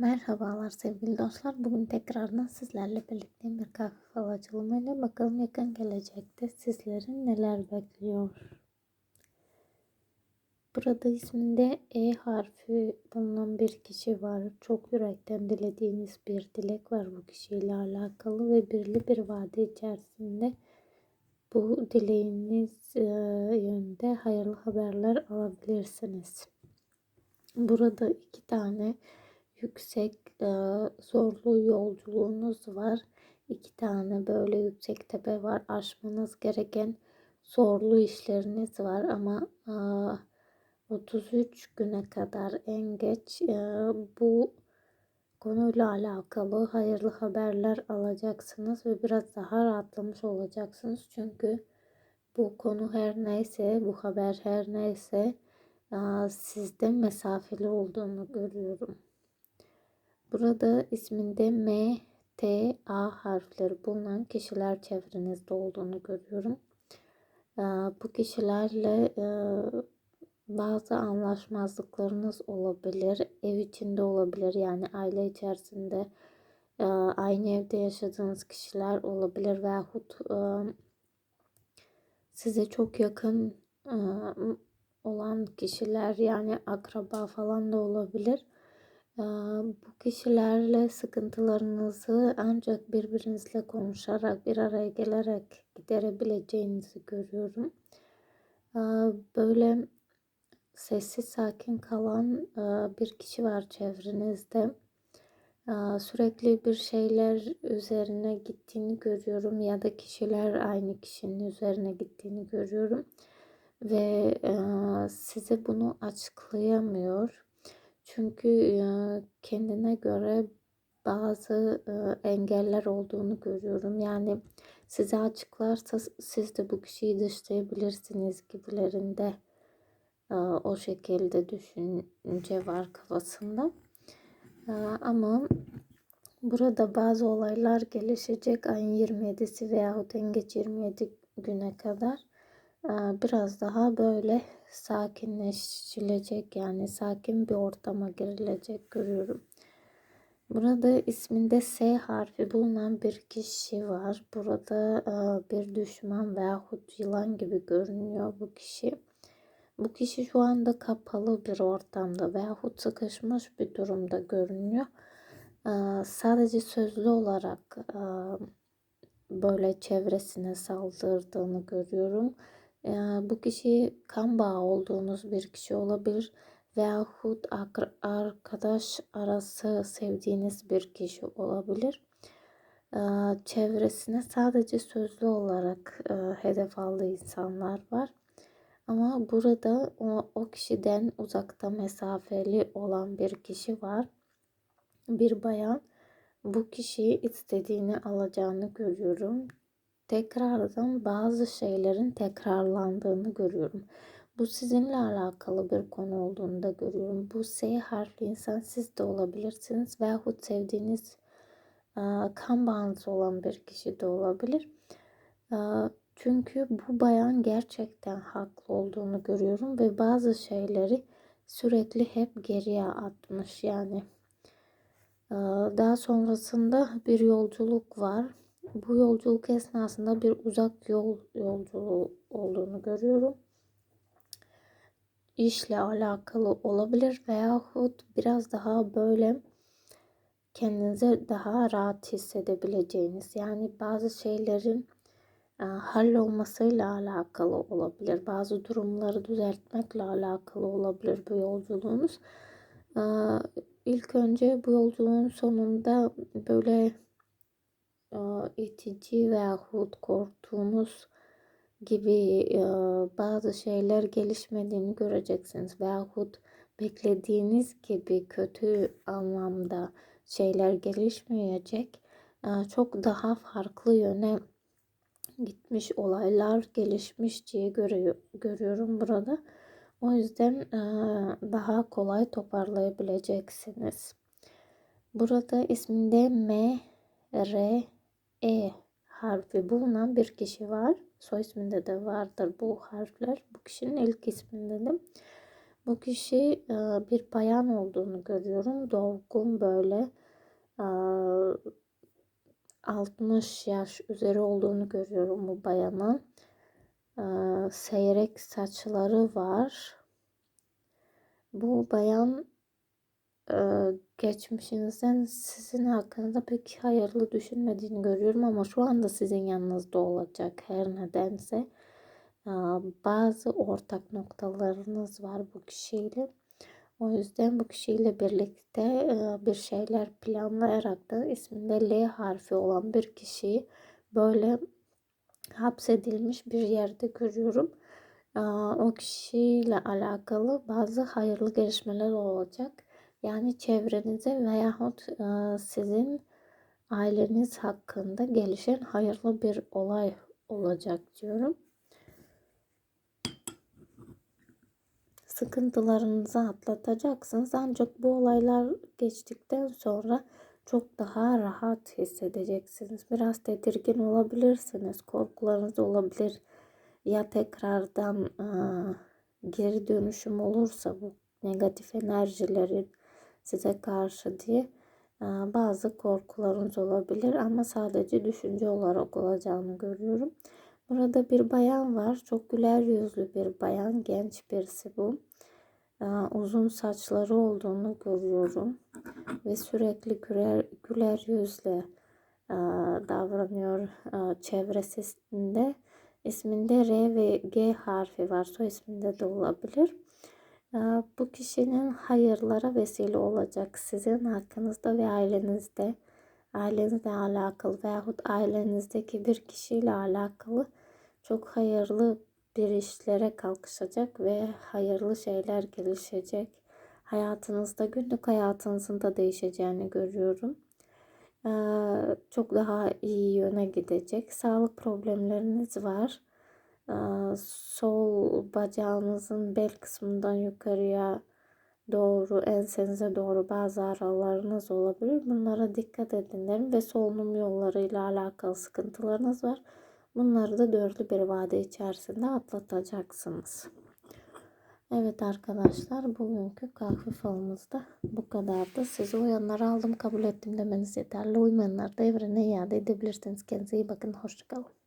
Merhabalar sevgili dostlar. Bugün tekrardan sizlerle birlikte bir kahve falacılığıyla bakalım yakın gelecekte sizleri neler bekliyor. Burada isminde E harfi bulunan bir kişi var. Çok yürekten dilediğiniz bir dilek var bu kişiyle alakalı ve birli bir vade içerisinde bu dileğiniz e, yönünde hayırlı haberler alabilirsiniz. Burada iki tane yüksek e, zorlu yolculuğunuz var. İki tane böyle yüksek tepe var. Aşmanız gereken zorlu işleriniz var ama e, 33 güne kadar en geç e, bu konuyla alakalı hayırlı haberler alacaksınız ve biraz daha rahatlamış olacaksınız. Çünkü bu konu her neyse, bu haber her neyse sizde mesafeli olduğunu görüyorum. Burada isminde M, T, A harfleri bulunan kişiler çevrenizde olduğunu görüyorum. Bu kişilerle bazı anlaşmazlıklarınız olabilir. Ev içinde olabilir yani aile içerisinde aynı evde yaşadığınız kişiler olabilir veyahut size çok yakın olan kişiler yani akraba falan da olabilir. Bu kişilerle sıkıntılarınızı ancak birbirinizle konuşarak bir araya gelerek giderebileceğinizi görüyorum. Böyle sessiz sakin kalan bir kişi var çevrenizde. Sürekli bir şeyler üzerine gittiğini görüyorum ya da kişiler aynı kişinin üzerine gittiğini görüyorum ve size bunu açıklayamıyor çünkü kendine göre bazı engeller olduğunu görüyorum. Yani size açıklarsa siz de bu kişiyi dışlayabilirsiniz gibilerinde o şekilde düşünce var kafasında. Ama burada bazı olaylar gelişecek ayın 27'si veyahut en geç 27 güne kadar biraz daha böyle sakinleşilecek yani sakin bir ortama girilecek görüyorum. Burada isminde S harfi bulunan bir kişi var. Burada bir düşman veyahut yılan gibi görünüyor bu kişi. Bu kişi şu anda kapalı bir ortamda veyahut sıkışmış bir durumda görünüyor. Sadece sözlü olarak böyle çevresine saldırdığını görüyorum bu kişi kan bağı olduğunuz bir kişi olabilir veyahut arkadaş arası sevdiğiniz bir kişi olabilir. Çevresine sadece sözlü olarak hedef aldığı insanlar var. Ama burada o, kişiden uzakta mesafeli olan bir kişi var. Bir bayan bu kişiyi istediğini alacağını görüyorum tekrardan bazı şeylerin tekrarlandığını görüyorum. Bu sizinle alakalı bir konu olduğunu da görüyorum. Bu S harfli insan siz de olabilirsiniz veyahut sevdiğiniz kan bağıntısı olan bir kişi de olabilir. Çünkü bu bayan gerçekten haklı olduğunu görüyorum ve bazı şeyleri sürekli hep geriye atmış yani. Daha sonrasında bir yolculuk var bu yolculuk esnasında bir uzak yol yolculuğu olduğunu görüyorum. İşle alakalı olabilir veyahut biraz daha böyle kendinize daha rahat hissedebileceğiniz yani bazı şeylerin e, hallolmasıyla alakalı olabilir. Bazı durumları düzeltmekle alakalı olabilir bu yolculuğunuz. E, ilk önce bu yolculuğun sonunda böyle itici veyahut korktuğunuz gibi bazı şeyler gelişmediğini göreceksiniz veyahut beklediğiniz gibi kötü anlamda şeyler gelişmeyecek. Çok daha farklı yöne gitmiş olaylar gelişmiş diye görüyorum burada. O yüzden daha kolay toparlayabileceksiniz. Burada isminde M, R, e harfi bulunan bir kişi var. Soy isminde de vardır bu harfler. Bu kişinin ilk isminde de. Bu kişi e, bir bayan olduğunu görüyorum. Dolgun böyle e, 60 yaş üzeri olduğunu görüyorum bu bayanın. E, seyrek saçları var. Bu bayan e, geçmişinizden sizin hakkında pek hayırlı düşünmediğini görüyorum ama şu anda sizin yanınızda olacak her nedense. Bazı ortak noktalarınız var bu kişiyle. O yüzden bu kişiyle birlikte bir şeyler planlayarak da isminde L harfi olan bir kişiyi böyle hapsedilmiş bir yerde görüyorum. O kişiyle alakalı bazı hayırlı gelişmeler olacak. Yani çevrenize veyahut e, sizin aileniz hakkında gelişen hayırlı bir olay olacak diyorum. sıkıntılarınızı atlatacaksınız. Ancak bu olaylar geçtikten sonra çok daha rahat hissedeceksiniz. Biraz tedirgin olabilirsiniz. Korkularınız olabilir. Ya tekrardan e, geri dönüşüm olursa bu negatif enerjilerin size karşı diye e, bazı korkularınız olabilir ama sadece düşünce olarak olacağını görüyorum. Burada bir bayan var. Çok güler yüzlü bir bayan. Genç birisi bu. Uzun saçları olduğunu görüyorum. Ve sürekli güler, güler yüzle davranıyor çevresinde. İsminde R ve G harfi var. Soy isminde de olabilir. Bu kişinin hayırlara vesile olacak. Sizin hakkınızda ve ailenizde ailenizle alakalı veyahut ailenizdeki bir kişiyle alakalı çok hayırlı bir işlere kalkışacak ve hayırlı şeyler gelişecek. Hayatınızda günlük hayatınızın da değişeceğini görüyorum. Ee, çok daha iyi yöne gidecek. Sağlık problemleriniz var. Ee, sol bacağınızın bel kısmından yukarıya doğru ensenize doğru bazı aralarınız olabilir. Bunlara dikkat edin derim ve solunum yollarıyla alakalı sıkıntılarınız var. Bunları da dörtlü bir vade içerisinde atlatacaksınız. Evet arkadaşlar bugünkü kahve falımızda bu kadardı. Sizi uyanları aldım kabul ettim demeniz yeterli. Uymayanları da evrene iade edebilirsiniz. Kendinize iyi bakın. Hoşçakalın.